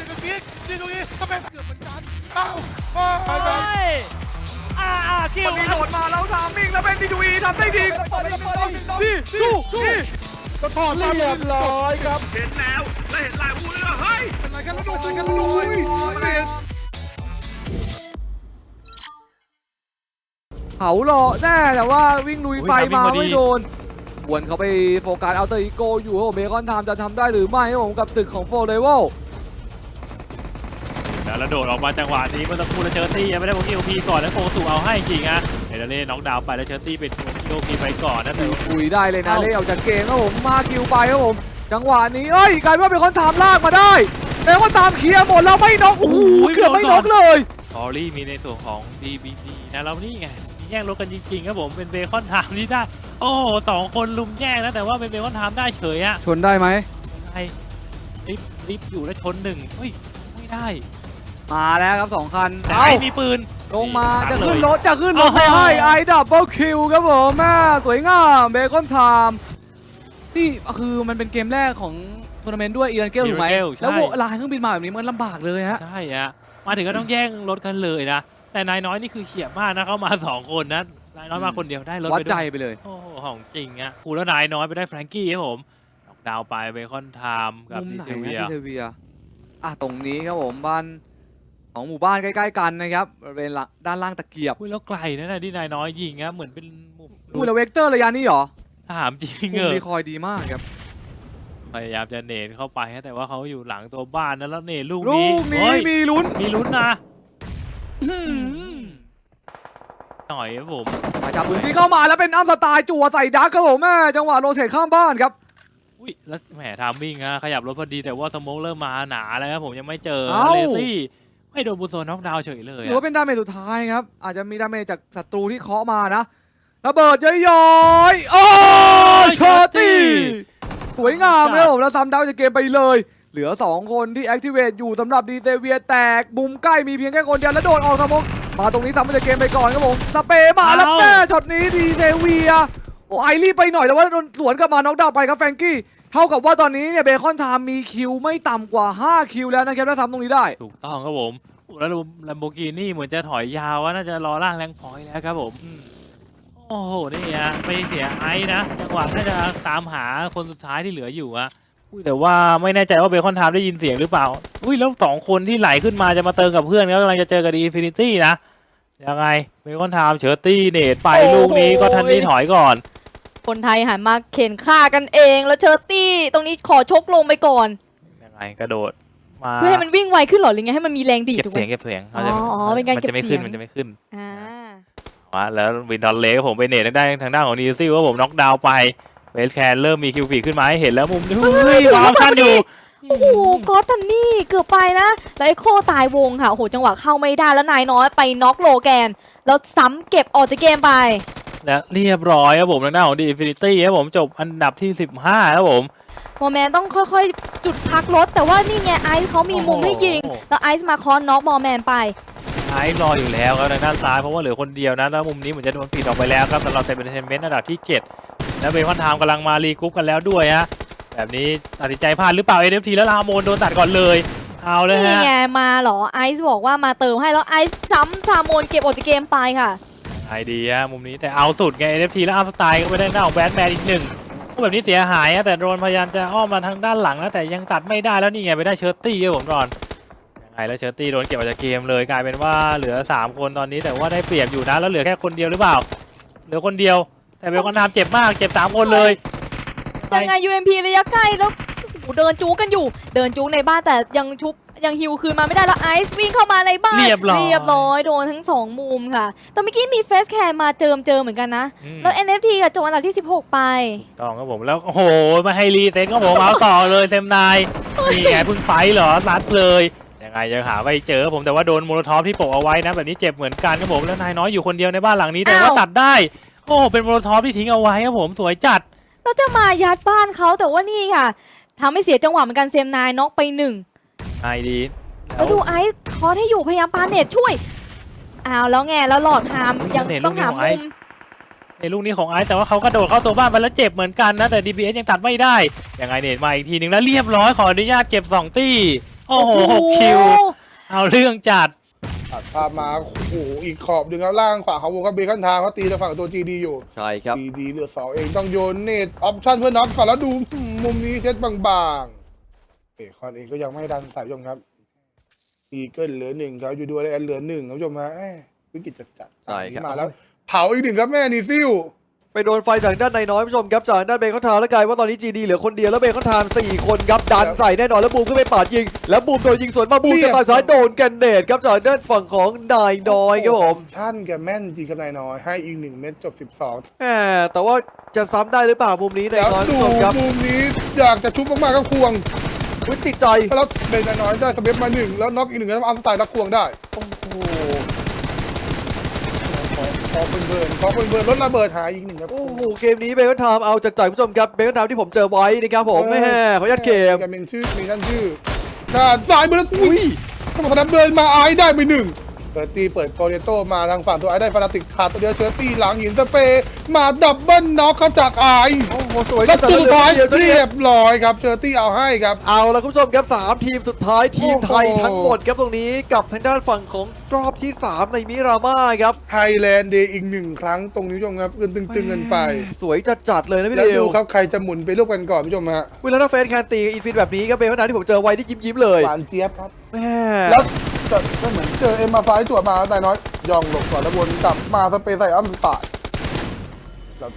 นึ่งหนึ่งกับกิ๊กยิงตรงนี้ทำไมเกือบเหมือนกันเอ้าโอ้ไปยไปอ่าอ่าคิววันนี้โดดมาแล้วทามมิ่งแล้วเป็นดีดูอีทำได้ดีพี่สู้สู้ก็ถอดมาเรียบร้อยครับเห็นแล้วและเห็นลายวูดแล้วเฮ้ยเป็นไรกันแล้วโดนอะไรกันแล้วโดนเรียนเขาหล่อแน่แต่ว่าวิ่งลุยไฟวิ่งมาพอดีไม่โดนวนเขาไปโฟกัสเอาเตอร์อีโกอยู่ครับผมเบคอนไทม์จะทำได้หรือไม่ครับผมกับตึกของโฟร์เลเวล แล้วโดดออกมาจังหวะนี้เมื่อสักครู่แล้วเชอร์ตี้ยังไม่ได้โอคิวพีก่อนแล้วโฟสูเอาให้จริงอะเฮเดเล่น็อกดาวน์ไปแล้วเชอร์ตี้เป็นโอคิวพีไปก่อนนะแต่ว่าคุยได้เลยนะเอ้าเล่ออกจากเกมครับผมมาคิวไปครับผมจังหวะนี้เอ้ยกลายเป็นว่าเบคอนไทม์ลากมาได้เบคอนไทม์เคลียร์หมดแล้วไม่น็อกโอ้โหเกือบไม่น็อกเลยออรี่มีในส่วนของ DBD นะแล้วนี่ไงมีแย่งรถกันจริงๆครับผมเป็นเบคอนไทม์ที่ได้โอ้โหสองคนลุมแย่งนะแต่ว่าเป็นเบคอนไทม์ได้เฉยอะชนได้ไหมไงริบริบอยู่แล้วชนหนึ่งเฮ้ยไม่ได้ มาแล้วครับสองคันแต่เอ้าไอ้มีปืน ลงมาตัดจะเลยขึ้นรถจะขึ้นรถโอ้โหไปให้ไอดับเบิลคิวครับผมแม่สวยงามเบคอนไทม์นี่คือมันเป็นเกมแรกของทัวร์นาเมนต์ด้วยอีรันเกลถูกไหม Iran Gale ใช่ แล้วโวลายเครื่องบินมาแบบนี้มันลำบากเลยฮะ ใช่อะมาถึงก็ต้องแย่งรถกันเลยนะ แต่นายน้อยนี่คือเฉียบมากนะเข้ามาสองคนนะนายน้อยมาคนเดียวได้รถวัดไปใจด้วยไปเลย โอ้โหของจริงอะคูแล้วนายน้อยไปได้แฟรงกี้ครับผมน็อกดาวน์ไปเบคอนไทม์กับมุมดีไหนเซนะเวีย ที่เทเวียอะตรงนี้ครับผมบ้าน ของหมู่บ้านใกล้ๆกันนะครับบริเวณหลังด้านล่างตะเกียบพูดแล้วไกลนะนะที่นายน้อยยิงอะเหมือนเป็นมุมอุ้ยแล้วเวกเตอร์ระยะนี้เหรอถามจริงมุเอมอรีคอยดีมากครับ พยายามจะเนตเข้าไปฮะแต่ว่าเขาอยู่หลังตัวบ้านนะแล้วเนตลูกลูนี้กนี้เฮ้ยมีลุ้นมีลุ้นนะอื้อหือหน่อยครับผมมาจับพื้นที่เข้ามาแล้วเป็นอัมสไตล์จั่วใส่ดักครับผมแม่จังหวะโรเทตข้ามบ้านครับ อุ้ยแล้วแหมทามมิ่งอะขยับรถพอดีแต่ว่าสโมกเริ่มมาหนาแล้วครับผมยังไม่เจอเอ้า เลซี่ ไม่โดนบูโซน็อกดาวน์เฉยเลยหรืออะว่าเป็นดาเมจสุดท้ายครับ อาจจะมีดาเมจจากศัตรูที่เคาะมานะระเบิดย้อยๆโอ้ชอตตี้สวยงามเลยผมแล้วซ้ำดาวจากเกมไปเลย เหลือ 2 คนที่ activate อยู่สำหรับดีเซเวียแตกมุมใกล้มีเพียงแค่คนเดียวแล้วโดดออกสมองมาตรงนี้ซ้ำมาจากเกมไปก่อนครับผมสเปย์มาแล้วแม่ช็อตนี้ดีเซเวียโอ้ไอรีบไปหน่อยแล้วว่าโดนสวนกลับมาน็อกดาวน์ไปครับแฟรงกี้ เท่ากับว่าตอนนี้เนี่ยเบคอนไทม์มีคิวไม่ต่ำกว่า 5 คิวแล้วนะครับถ้าซ้ำตรงนี้ได้ ถูกต้องครับผมโอ้แล้วลัมโบกินี่เหมือนจะถอยยาวว่าน่าจะรอล่างแรงพอยต์แล้วครับผมอืมโอ้โห นี่ฮะไม่เสียไอ้นะ จังหวะน่าจะตามหาคนสุดท้ายที่เหลืออยู่อะอุ้ยแต่ว่าไม่แน่ใจว่าเบคอนไทม์ได้ยินเสียงหรือเปล่า อุ้ยแล้วสองคนที่ไหลขึ้นมาจะมาเติมกับเพื่อนเขากำลังจะเจอกับดีอินฟินิตี้นะ ยังไงเบคอนไทม์เชอร์ตี้เนตไปโอ้โหลูกนี้ก็ทันนี่ถอยก่อน คนไทยหันมาเข็นฆ่ากันเอง แล้วเชอร์ตี้ ตรงนี้ขอชกลงไปก่อน ยังไงกระโดดมาเพื่อให้มันวิ่งไวขึ้นเหรอหรือไงให้มันมีแรงดีดเก็บถูกไหม เสียงเก็บเสียงอ๋ออ๋อเป็นการมัเก็บจะไม่เสีขึ้ยนงมันจะไม่ขึ้นอ่าว่าแล้ววินทอนเลกผมไปเนตได้ทางด้านของดีซิลว่าผมน็อกดาวน์ไปเวสแคนเริ่มมีคิวฟีขึ้นมาให้เห็นแล้วมุมนี้เฮ้ยวางชันอยู่ โอ้โหกอตทันนี่เกือบไปนะแล้วไอโคตายวงค่ะโอ้โหจังหวะเข้าไม่ได้แล้วนายน้อยไปน็อกโลแกน แล้วซ้ำเก็บออกจากเกมไป และเรียบร้อยครับผมทางด้านของดีอินฟินิตี้ครับผมจบอันดับที่ 15ครับผม โมแมนต้องค่อยๆ จุดพักรถ แต่ว่านี่ไงไอซ์เขามีมุมให้ยิงโอ้โหแล้วไอซ์มาคอนน็อกมอแมนไปไอ้รออยู่แล้วครับทางด้านซ้ายเพราะว่าเหลือคนเดียวนะแล้วมุมนี้เหมือนจะโดนปิดออกไปแล้วครับสำหรับเซนเทนเมนต์อันดับที่ 7 แล้วเบคอนไทม์กำลังมารีกรุ๊ปกันแล้วด้วยฮะแบบนี้ตัดสินใจพลาดหรือเปล่า NFT แล้วลาโมนโดนตัดก่อนเลยเอาเลยนี่ฮะไงมาเหรอไอซ์บอกว่ามาเติมให้แล้วไอซ์ซ้ำทามนเก็บออกจากเกมไปค่ะ ไอเดียมุมนี้แต่เอาสุดไง NFT แล้วเอัพสไตล์ก็ไปได้หน้าของแบทแมนอีกหนึ่งก็แบบนี้เสียหายอะแต่โดนพยายามจะอ้อมมาทางด้านหลังนะแต่ยังตัดไม่ได้แล้วนี่ไงไปได้เชอร์ตี้ครับผมก่อนยังไงแล้วเชอร์ตี้โดนเก็บออกจากเกมเลยกลายเป็นว่าเหลือ 3 คนตอนนี้แต่ว่าได้เปรียบอยู่นะแล้วเหลือแค่คนเดียวหรือเปล่า เหลือคนเดียว แต่เบลคอนทามเจ็บมากเจ็บสามคนเลยยังไง UMP ระยะใกล้แล้วเดินจูกันอยู่ เดินจูในบ้านแต่ยังชุบ ยังฮิวคืนมาไม่ได้แล้วไอซ์วิ่งเข้ามาในบ้านเรียบร้อยเรียบร้อยโดนทั้งสองมุมค่ะแต่เมื่อกี้มีเฟสแคร์มาเจิมเจอเหมือนกันนะ อืม แล้ว NFT กับโจนอันดับที่ 16 ไป ต้องครับผมแล้วโอ้โหไม่ให้รีเซ็ตก็ผมเอาต่อเลยเซมนายนี่ไงเพิ่งไฟท์เหรอรัดเลยยังไงยังหาไม่เจอผมแต่ว่าโดนโมโลทอฟที่โปะเอาไว้นะแบบนี้เจ็บเหมือนกันครับผมแล้วนายน้อยอยู่คนเดียวในบ้านหลังนี้แต่ว่าอ้าว ตัดได้ โอ้เป็นโมโลทอฟที่ทิ้งเอาไว้ครับผมสวยจัด แล้วจะมายัดบ้านเขาแต่ว่านี่ค่ะทำให้เสียจังหวะเหมือนกันเซมนายน็อกไปหนึ่ง ไอดีแล้วดูไอซ์คอร์สให้อยู่พยายามปาเนตช่วยอ้าวแล้วไงแล้วหลอดไทามยังต้องหามุมในลูกนี้ของไอซ์แต่ว่าเขากระโดดเข้าตัวบ้านไปแล้วเจ็บเหมือนกันนะ แต่ DPS ยังตัดไม่ได้ ยังไงเนตมาอีกทีหนึ่งแล้วเรียบร้อยขออนุญาตเก็บสองตี้ โอ้โหหกคิว เอาเรื่องจัดตัดภาพมาโอ้โหอีกขอบหนึ่งครับล่างขวาของวงกับเบคอนทางเขาตีทางฝั่งตัว GD อยู่ ใช่ครับ GD เหลือสองเองต้องโยนเนตออปชั่นเพื่อน็อกก่อนแล้วดูมุมนี้เช็ดบางๆ เบคอนเองก็ยังไม่ดันสายผู้ชมครับอีเกิลเหลือหนึ่งครับอยู่ด้วยแอนเหลือหนึ่งครับผู้ชมฮะเอ้ยวิกฤตจัดจัดๆใช่ครับ มาแล้ว เผาอีกหนึ่งครับแม่นีซิลไปโดนไฟจากด้านในน้อยผู้ชมครับจากด้านเบคอนทามแล้วกลายว่าตอนนี้จีดีเหลือคนเดียวแล้วเบคอนทามสี่คนครับดันใส่แน่นอนแล้วบูมขึ้นไปปาดยิง แล้วบูมโดนยิงสวนมาบูมจะตัดท้ายโดนกันเนตครับจากด้านฝั่งของนายน้อยครับผมชั่นแกแม่นจริงครับนายน้อย ให้อีกหนึ่งเม็ดจบสิบสองแหมแต่ว่าจะซ้ำได้หรือเปล่ามุมนี้นายแล้วน้อยดูผู้ชมครับ มุมนี้อยากจะชุบมากๆก็ควง วิติดใจแล้วเป็นนายน้อยได้สเปซมาหนึ่งแล้วน็อกอีกหนึ่งแล้วเอาสไตล์นักควงได้ โอ้โหขอเพลินๆขอเพลินๆรถระเบิดหายอีกหนึ่งครับ โอ้โห เกมนี้เบคอนทามเอาจากใจผู้ชมครับ เบคอนทามที่ผมเจอไว้นะครับผมแม่เขายัดเกมแกเป็นชื่อมีนั่นชื่อด้านซ้ายมือแล้วอุ้อุ้ยยสมองสนามเดินมาไอ้ได้ไปหนึ่ง เปิดตีเปิดโกเรโตมาทางฝั่งตัวไอ้ได้ฟานาติกขาดตัวเดียวเชอร์ตี้หลังหินสเปรย์มาดับเบิลน็อกเข้าจากไอ้โอ้โหสวยแล้วแต่ตัวสุดท้ายเดียวจะเรียบร้อยครับเชอร์ตี้เอาให้ครับ เอาละคุณผู้ชมครับสามทีมสุดท้ายทีมไทยโอ้โหทั้งหมดครับตรงนี้กับทางด้านฝั่งของรอบที่ 3 ในมิรามาครับไฮแลนด์เดย์อีกหนึ่งครั้งตรงนี้ผู้ชมครับเงินตึงๆเงินไป สวยจัดจัดๆเลยนะพี่แล้วเดียดูวครับใครจะหมุนไปลูกกันก่อนผู้ชมฮะเวลาถ้าแฟนแคนตีอินฟินแบบนี้ก็เป็นขนาดที่ผมเจอไว้ที่ยิ้มยิ้มๆเลยหวานเจี๊ยบครับแม่แล้ว จะก็เหมือนเจอเอ็มมาไฟตรวจมาแต่น้อยย่องหลบก่อนแล้ววนกลับมาสเปรย์ใส่อัมตาร์แล้ว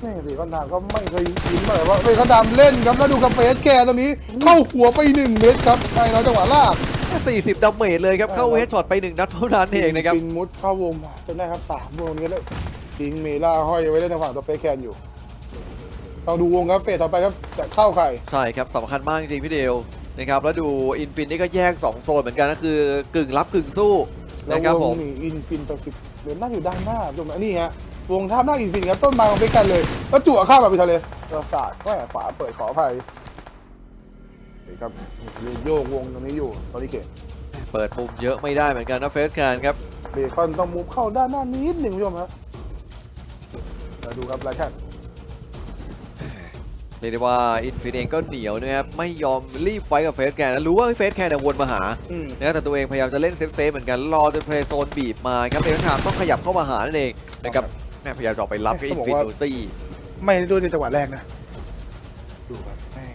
แม่เบคอนดามก็ไม่เคยยิ้มเลยว่าเบคอนดามเล่นครับแล้วดูกับเฟสแกตรงนี้เข้าหัวไปหนึ่งเม็ดครับไอ้น้อยจังหวะลาก 40ดาเมจเลยครับ เข้าเฮดช็อตไปหนึ่งนัดเท่านั้นเองนะครับฟินมุดเข้าวงมาจนได้ครับสามวงนี้เลยทิ้งเมล่าห้อยไว้เล่นฝั่งตัวเฟสแคนอยู่ต้องดูวงครับเฟสต่อไปครับจะเข้าใคร ใช่ครับสำคัญมากจริงพี่เดว นะครับแล้วดูอินฟินนี่ก็แยก 2 โซนเหมือนกันก็คือกึ่งรับกึ่งสู้แล้วนะครับวผงมนี่อินฟินต่อสิบเหลือนั่งอยู่ด้านหน้าตรงนี้ฮะวงท่าหน้าอินฟินครับต้นไม้ของเฟสแคนเลยแล้วจั่วข้ามมาพิทาเลสประสาทแหวขวาเปิดขออภัยนี่ครับโยกวงตรงนี้อยู่ตอนนี้เกตเปิดมุมเยอะไม่ได้เหมือนกันนะเฟสแคนครับเบคอนต้องมูฟเข้าด้านหน้านิดหนึ่งคุณผู้ชมครับมาดูครับไลท์แคนเรียกได้ว่าอินฟินเองก็เหนียวนะครับไม่ยอมรีบไฟท์กับเฟสแคนนะรู้ว่าเฟสแคนเนี่ยวนมาหาอืมนะแต่ตัวเองพยายามจะเล่นเซฟเซฟๆเหมือนกันรอจนเพลย์โซนบีบมาครับเบลทามต้องขยับเข้ามาหานั่นเองนะครับแม่พยายามจะออกไปรับกับอินฟินิตี้ไม่ได้ด้วยในจังหวะแรกนะดูครับแม่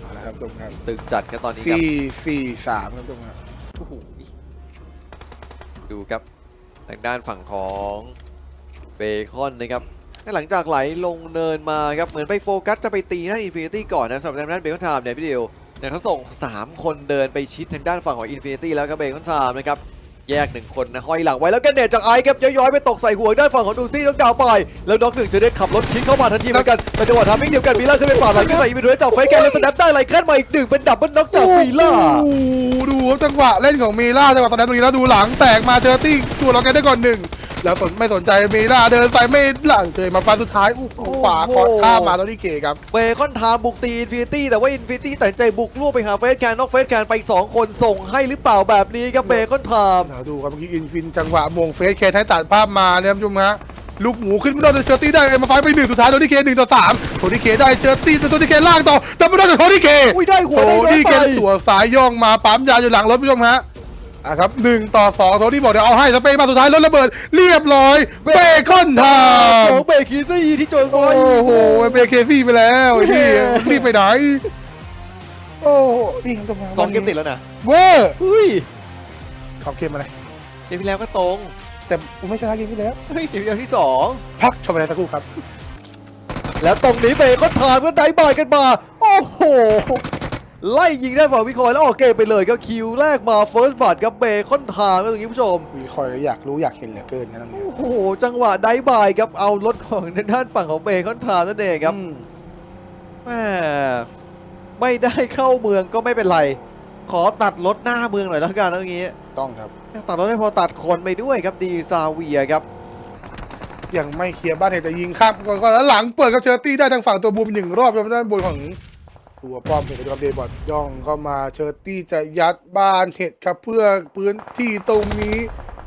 เอาละครับตรงครับตึงจัดครับตอนนี้ครับสี่สี่สามครับตรงครับโอ้โหดูครับทางด้านฝั่งของเบคอนนะครับ หลังจากไหลลงเนินมาครับ เหมือนไปโฟกัสจะไปตีหน้าอินฟินิตี้ก่อนนะสำหรับทางด้านเบคอนไทม์เนี่ยพี่เดียวเนี่ยเขาส่ง 3 คนเดินไปชิดทางด้านฝั่งของอินฟินิตี้แล้วก็เบคอนไทม์นะครับแยกหนึ่งคนนะห้อยหลังไว้แล้วกันเนตจากไอซ์ครับย้อยๆไปตกใส่หัวด้านฝั่งของดูซี่ต้องดาวไป แล้วด็อกหนึ่งจะได้ขับรถชิดเข้ามาทันทีเหมือนกันแต่จังหวะทำมิ่งเดียวกันมีล่าขึ้นไปปาดหลังขึ้นใส่อีเวนต์ด้วยจากไฟแกนแล้วสแนปได้ไหลขึ้นมาอีกหนึ่งเป็นดับเบิลน็อกจากวีล่าโอ้โหดูครับจังหวะเล่นของเมล่าจังหวะตอนนั้นตรงนี้แล้วดูหลังแตกมาเจอตี้ตัวเราแกนได้ก่อนหนึ่ง แล้วสนไม่สนใจเมล่าเดินใส่ไม่หลังเจอมาฟันสุดท้ายอู้หูขวาคอร์ข้ามมาตอนนี้เก๋ครับ เบคอนไทม์บุกตีอินฟินิตี้แต่ว่าอินฟินิตี้ตัดสินใจบุกลู่ไปหาเฟสแคนน็อกเฟสแคนไปสองคนส่งให้หรือเปล่าแบบนี้ครับเบคอนไทม์เดี๋ยวดูครับเมื่อกี้อินฟินจังหวะมงเฟสเคให้ตัดภาพมาเนี่ยคุณผู้ชมฮะลูกหมูขึ้นไม่ได้เชอร์ตี้ได้เอ็มมาไฟไปหนึ่งสุดท้ายโทนี่เคหนึ่งต่อสามโทนี่เคได้เชอร์ตี้แต่โทนี่เคล่างต่อแต่ไม่ได้จากโทนี่เคอุ้ยได้หัโทวได้รถนี่ไปเคตัวสายย่องมาปั๊มยาอยู่หลังรถผู้ชมฮะ อะครับหนึ่งต่อสองโทนี่บอกเดี๋ยวเอาให้สเปย์มาสุดท้ายรถระเบิดเรียบร้อยเบคอนไทขม์องเบคีซี่ที่โจยบโอ้อยโหเบเคซี่ไปแล้วไอ้นี่รีบไปไหนโอ้โหนี่ครับสองเกมติดแล้วนะเวอร์เฮ้ยขอบเกมอะไรเกมที่แล้วก็ตรง แต่ผมไม่ชนะเกมที่แล้วเฮ้ยเกมที่สองพักชมอะไรสักครู่ครับ แล้วตรงนี้เบคอนไทม์ก็ได้บายกันมา โอ้โห ไล่ยิงได้ฝั่งวิคอยแล้วออกเกมไปเลยก็คิวแรกมาเฟิร์สบัตกับเบคอนไทม์ก็ตรงนี้ผู้ชม มีคอยอยากรู้อยากเห็นเหลือเกินนะตรงนี้โอ้โห จังหวะได้บายครับเอารถของทางด้านฝั่งของเบคอนไทม์นั่นเองครับอืมแหมไม่ได้เข้าเมืองก็ไม่เป็นไร ขอตัดรถหน้าเมืองหน่อยแล้วกันตรงนี้ต้องครับ ตัดรถไม่พอตัดคนไปด้วยครับดีซาเวียครับ ยังไม่เคลียร์บ้านเหตุจะยิงข้ามก่อนก่อนแล้วหลังเปิดกับเชอร์ตี้ได้ทางฝั่งตัวบูมหนึ่งรอบครับด้านบนของ ตัวป้อมเหตุกับเดย์บอดย่องเข้ามาเชอร์ตี้จะยัดบ้านเห็ดครับเพื่อพื้นที่ตรงนี้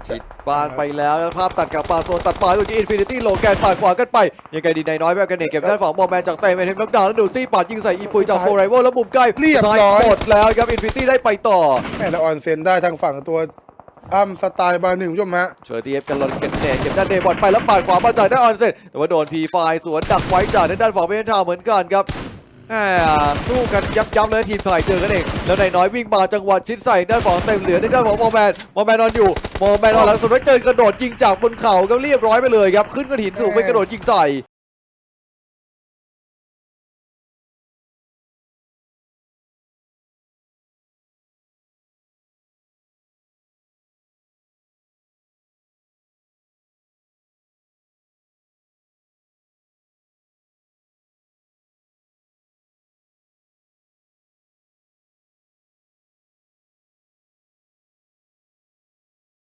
ผิดบ้านไปแล้วภาพตัดกลับมาโซนตัดมาอยู่ที่อินฟินิตี้โลแกนปาดขวากันไป ยังไงดีนายน้อยแบบกันเนตเก็บด้านฝั่งบอลแมนจากเตะเมนเทมน็อกดาวน์แล้วดูซี่ปาดยิงใส่อีปุยจากโฟไรเวอร์แล้วมุมใกล้เรียบสุดท้าร้อยหมดแล้วครับอินฟินิตี้ได้ไปต่อแม่แต่ออนเซนได้ทางฝั่งตัวอ้ำสไตล์บาร์หนึ่งคุณผู้ชมฮะ เชอร์ทีเอฟกันลอนเก็บเนตเก็บด้านเดบอลไปแล้วปาดขวามาจากด้านออนเซนแต่ว่าโดนพีไฟสวนดักไว้จากด้านฝั่งเบนทาวเหมือนกันครับ แหมสู้กันยับยับเลยทีมไทยเจอกันเอง แล้วนายน้อยวิ่งมาจังหวะชิดใส่ด้านฝั่งเต็มเหลือด้านของมอแมนมอแมนนอนอยู่มอแมนนอนหลังสุดแล้วเจอกระโดดยิงจากบนเขาก็เรียบร้อยไปเลยครับขึ้นกระถินสูงไปกระโดดยิงใส่